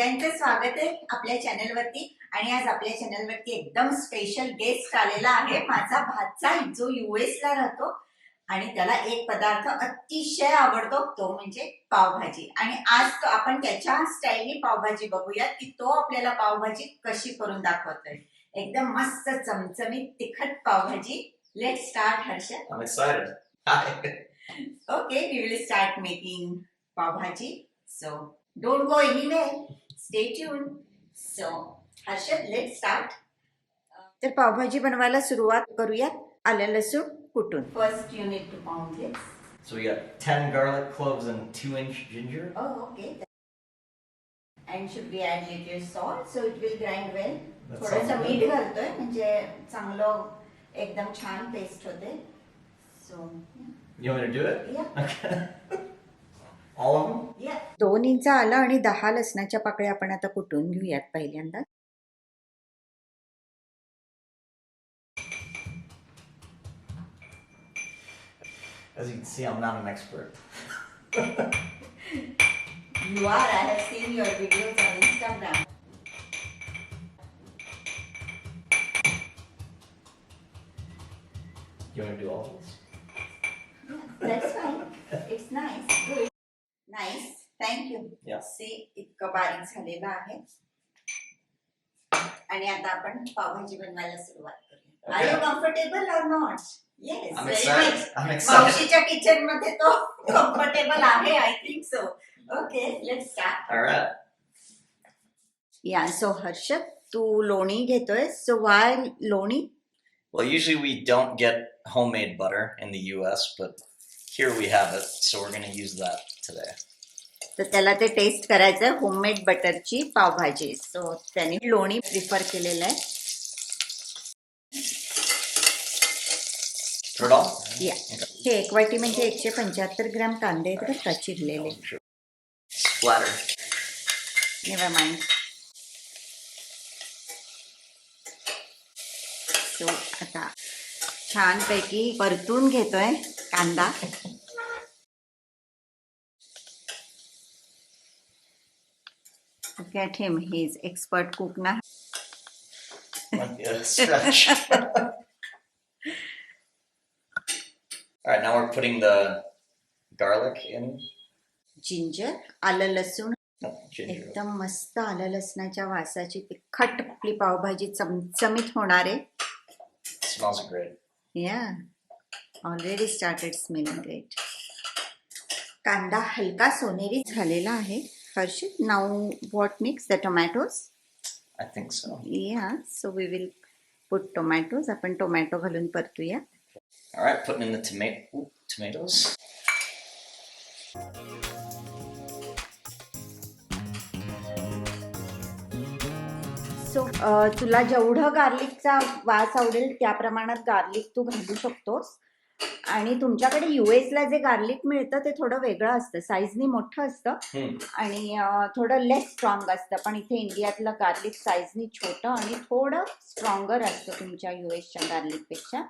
सगळ्यांचं स्वागत आहे आपल्या चॅनलवरती. आणि आज आपल्या चॅनलवरती एकदम स्पेशल गेस्ट आलेला आहे माझा भाचा जो युएस ला राहतो. आणि त्याला एक पदार्थ अतिशय आवडतो तो म्हणजे पावभाजी. आणि आज तो आपण त्याच्या स्टाईलनी पावभाजी बघूयात की तो आपल्याला पावभाजी कशी करून दाखवतोय. एकदम मस्त चमचमीत तिखट pav bhaji. Let start Harshad I'm excited. Hi. Okay, we will start making pav bhaji. Stay tune so Harshad let's start तर पावभाजी बनवायला सुरुवात करूयात. आले लसूण कुठून first you need to pound this so we have 10 garlic cloves and 2 inch ginger oh okay and should be add it your salt so it will grind well थोड़ा मीठ घालतोय म्हणजे चांगलं एकदम छान टेस्ट होते so you want to do it yeah okay दोन inch आलं आणि दहा लसणाच्या पाकळ्या आपण आता कुटून घेऊयात पहिल्यांदा As you can see, I'm not an expert. You are. I have seen your videos on Instagram. You want to do all this? Yeah, that's fine. It's. Nice. Thank you. Yeah. See, इतकं बारीक झालेलं आहे आणि आता आपण पावभाजी बनवायला सुरुवात करूया are you Okay. Comfortable or not yes I'm very excited. Much I'm excited. मावशीच्या किचन मध्ये तो कम्फर्टेबल आहे I think so okay let start All right. या सो हर्षद तू लोणी घेतोय सो वाय लोणी Well, usually we don't get homemade butter in the US, but here we have it, so we're going to use that today. तर त्याला ते taste करायचं homemade बटरची pav bhaji. So त्याने लोणी प्रिफर केलेलं आहे? या. हे एक वाटी म्हणजे एकशे पंच्याहत्तर ग्राम कांदे आहेत का चिरलेले. माइंड सो आता छानपैकी परतून घेतोय कांदा. Look at him, he is expert cook ना Might be a stretch. all right, now we're putting the garlic in. Ginger आलं लसूण No, ginger. एकदम मस्त आलं लसणाच्या वासाची तिखट आपली पावभाजी चमचमीत होणार आहे smells great. Yeah already started smelling great कांदा हलका सोनेरी झालेला आहे Harshit now what mix the tomatoes I think so. Yeah so we will put tomatoes आपण टोमॅटो घालून परतूया All right, putting in the tomato tomatoes. So uh, तुला जेवढं गार्लिकचा वास आवडेल त्या प्रमाणात गार्लिक तू घालू शकतोस आणि तुमच्याकडे US ला जे गार्लिक मिळतं ते थोडं वेगळं असतं साईजनी मोठं असतं. आणि थोडं लेस स्ट्रॉंग असतं पण इथे इंडियातलं गार्लिक साईजनी छोटं आणि थोडं स्ट्रॉंगर असतं तुमच्या युएसच्या गार्लिकपेक्षा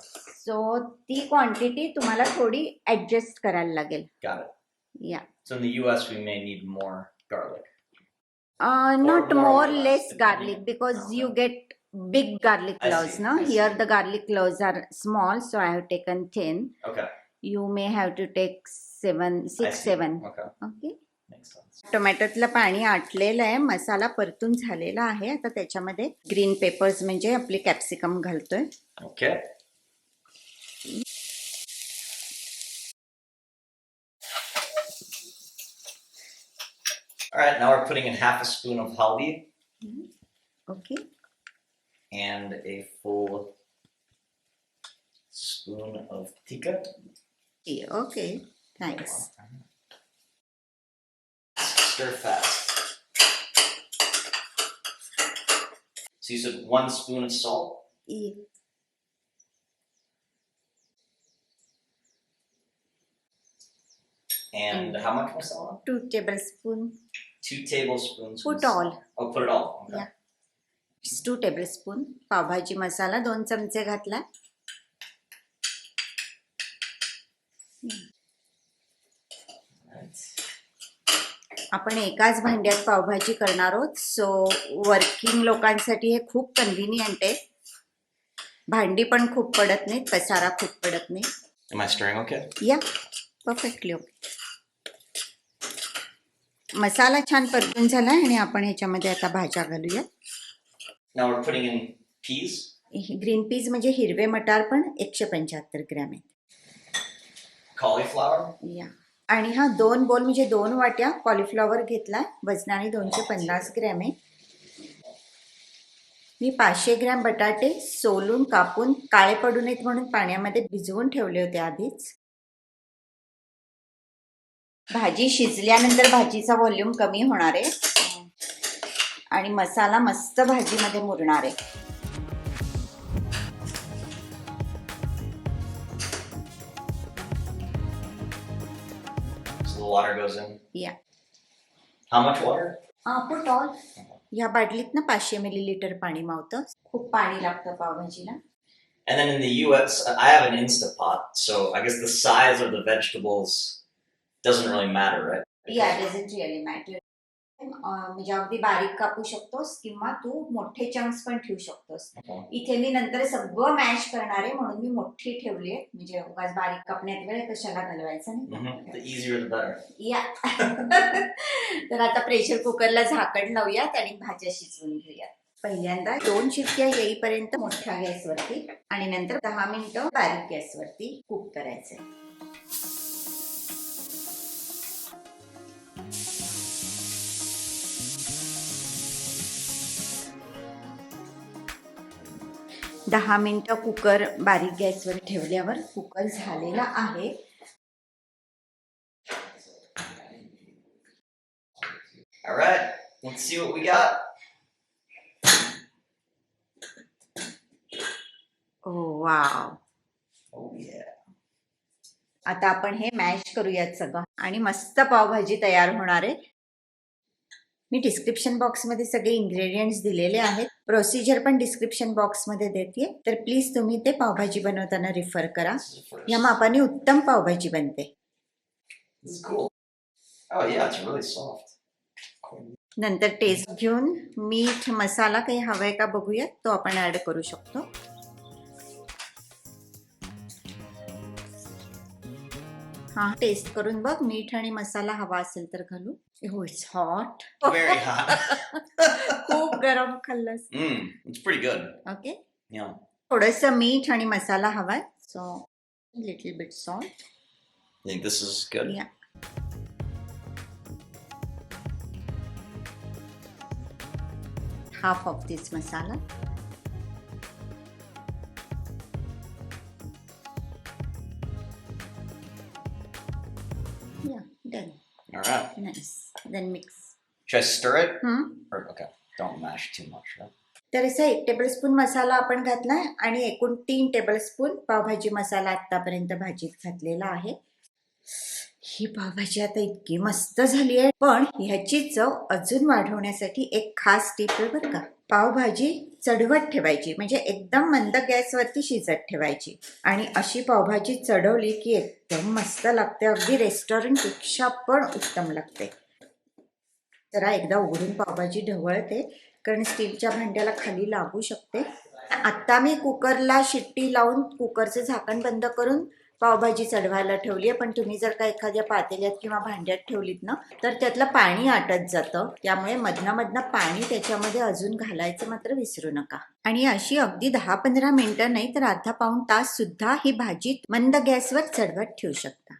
सो ती क्वांटिटी तुम्हाला थोडी ऍडजस्ट करायला लागेल. Yeah. Not more less. Garlic because you get big garlic I cloves see, no I see. here the garlic cloves are small so i have taken 10 Okay, you may have to take 7 I 6 see. 7 Okay, okay makes sense. टोमॅटोतलं पाणी आटलेलं आहे मसाला परतून झालेला आहे आता त्याच्यामध्ये green papers म्हणजे आपली कॅप्सिकम घालतोय Okay. All right, now we're putting in half a spoon of haldi okay and a full spoon of tikka. Okay, thanks. Stir fast. So you said one spoon of salt? Yeah. And mm. how much masala? Two tablespoons. Two tablespoons. Put all. Oh, put it all. Okay. Yeah. Two tablespoon pav bhaji masala दोन चमचे घातला. आपण एकाच भांड्यात पावभाजी करणार आहोत. So working लोकांसाठी हे खूप कन्व्हिनियंट आहे. भांडी पण खूप पडत नाहीत पसारा खूप पडत नाही? या परफेक्टली ओके मसाला छान परतून झाला आणि आपण ह्याच्यामध्ये आता भाज्या घालूया. Now we're putting in peas. Green peas म्हणजे हिरवे मटार पण एकशे पंच्याहत्तर ग्रॅम आहेत. Cauliflower, या आणि हा दोन बोल म्हणजे दोन वाट्या कॉलीफ्लॉवर घेतला वजनाने दोनशे पन्नास ग्रॅम आहे. मी पाचशे ग्रॅम बटाटे सोलून कापून काळे पडू नयेत म्हणून पाण्यामध्ये भिजवून ठेवले होते आधीच. भाजी शिजल्यानंतर भाजीचा व्हॉल्यूम कमी होणार आहे. आणि मसाला मस्त भाजीमध्ये मुरणार आहे so the water goes in. या How much water? Put all ह्या बाटलीत ना पाचशे मिलीलिटर पाणी मावतं खूप पाणी लागतं पावभाजीला And then in the US, I have an Instapot, so I guess the size of the vegetables doesn't really matter, right? या doesn't really matter म्हणजे अगदी बारीक कापू शकतोस किंवा तू मोठे चंक्स पण ठेवू शकतोस. Okay. इथे मी नंतर सगळं मॅश करणार आहे म्हणून मी मोठी ठेवली आहे. म्हणजे उगाच बारीक कापण्यात वेळ कशाला घालवायचा नाही. या. तर आता प्रेशर कुकरला झाकण लावूयात आणि भाज्या शिजवून घेऊयात. पहिल्यांदा दोन शिट्ट्या येईपर्यंत मोठ्या गॅसवरती आणि नंतर दहा मिनिटं बारीक गॅसवरती कुक करायचंय. दहा मिनिटं कुकर बारीक गॅसवर ठेवल्यावर कुकर झालेला आहे All right, let's see what we got. Oh wow Oh yeah. आता आपण हे मॅश करूयात सगळं आणि मस्त पावभाजी तयार होणार आहे मी डिस्क्रिप्शन बॉक्समध्ये सगळे इन्ग्रेडियंट्स दिलेले आहेत प्रोसिजर पण डिस्क्रिप्शन बॉक्समध्ये देते तर प्लीज तुम्ही ते पावभाजी बनवताना रिफर करा. या मापाने उत्तम पावभाजी बनते cool. Oh yeah, really. नंतर टेस्ट घेऊन मीठ मसाला काही हवाय का बघूयात तो आपण ऍड करू शकतो हा टेस्ट करून बघ. मीठ आणि मसाला हवा असेल तर घालू. हो इट्स हॉट Very hot. खूप गरम खाल्लंस. Mmm, it's pretty good. Okay Yum. थोडस मीठ आणि मसाला हवाय. So little bit salt You think this is good? या half of this masala. All right. nice then mix Should I stir it? hmm Or okay, don't mash too much. Right? तर असा एक tablespoon मसाला आपण घातलाय आणि एकूण तीन tablespoon pav bhaji मसाला आतापर्यंत भाजीत घातलेला आहे ही पावभाजी आता इतकी मस्त झाली आहे पण ह्याची चव अजून वाढवण्यासाठी एक खास टीप आहे बरं का पावभाजी चढवत ठेवायची. म्हणजे एकदम मंद गॅसवरती शिजत ठेवायची. आणि अशी पावभाजी चढवली की एकदम मस्त लागते. अगदी रेस्टॉरंटपेक्षा पण उत्तम लागते. जरा एकदा उघडून पावभाजी ढवळते. कारण स्टीलच्या भांड्याला खाली लागू शकते. आत्ता मी कुकरला शिट्टी लावून कुकरचं झाकण बंद करून पावभाजी चढवायला ठेवली आहे पण तुम्ही जर का एखाद्या पातेल्यात किंवा भांड्यात ठेवलीत ना तर त्यातलं पाणी आटत जातं. त्यामुळे मधनं मधनं पाणी त्याच्यामध्ये अजून घालायचं मात्र विसरू नका. आणि अशी अगदी दहा पंधरा मिनिटं नाही तर अर्धा पाऊण तास सुद्धा ही भाजी मंद गॅसवर चढवत ठेवू शकता.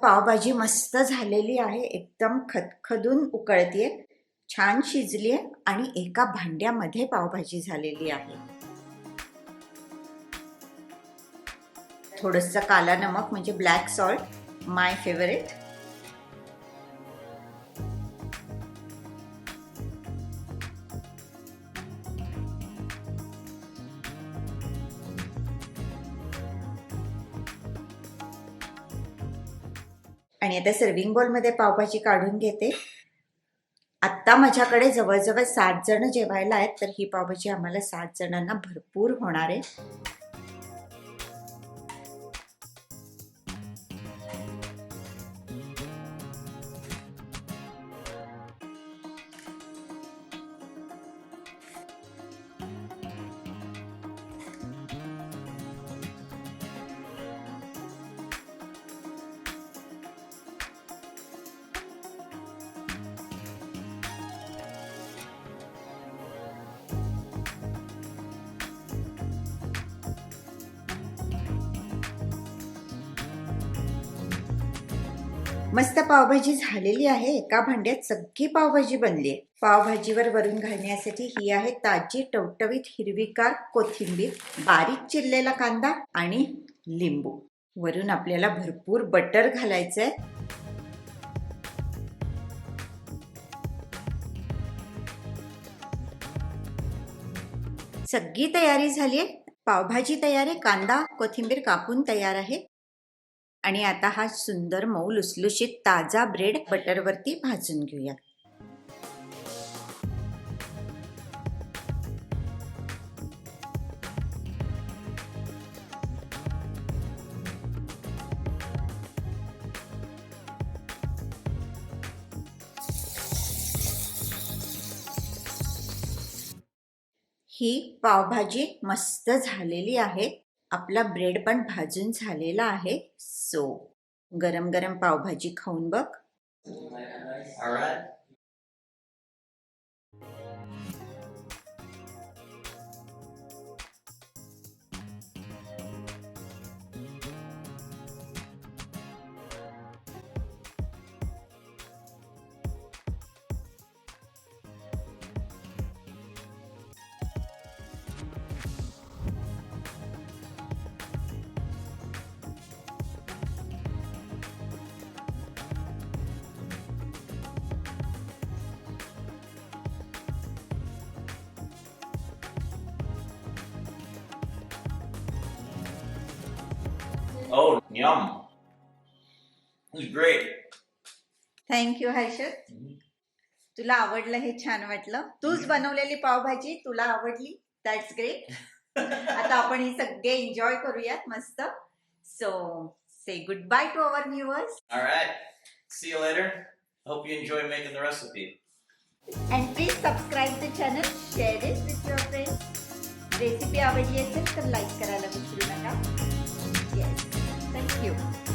पावभाजी मस्त झालेली आहे एकदम खदखदून उकळतीये छान शिजली आहे आणि एका भांड्यामध्ये पावभाजी झालेली आहे. थोडस काला नमक म्हणजे ब्लॅक सॉल्ट माय फेवरेट आणि आता सर्विंग बोलमध्ये पावभाजी काढून घेते. आत्ता माझ्याकडे जवळजवळ सात जण जेवायला आहेत तर ही पावभाजी आम्हाला सात जणांना भरपूर होणार आहे. मस्त पावभाजी झालेली आहे. एका भांड्यात सगळी पावभाजी बनली. आहे पावभाजीवर वरून घालण्यासाठी ही आहे ताजी टवटवीत हिरवीगार कोथिंबीर बारीक चिरलेला कांदा आणि लिंबू. वरून आपल्याला भरपूर बटर घालायचंय. सगळी तयारी झाली आहे. पावभाजी तयार आहे. कांदा कोथिंबीर कापून तयार आहे. आणि आता हा सुंदर मऊ लुसलुशीत ताजा ब्रेड बटरवरती भाजून घेऊया. ही पावभाजी मस्त झालेली आहे. आपला ब्रेड पण भाजून झालेला आहे. सो गरम गरम पावभाजी खाऊन बघ. Oh, yum. It was great. Thank you Harshad तुला आवडलं हे छान वाटलं. तूच बनवलेली पावभाजी तुला आवडली. दॅट्स ग्रेट आता आपण ही सगळे एन्जॉय करूयात मस्त. So say good bye to our viewers All right. See you later. Hope you enjoy making the recipe. And please subscribe the channel share it with your friends recipe आवडली असेल तर like करायला विसरू नका. Yes thank you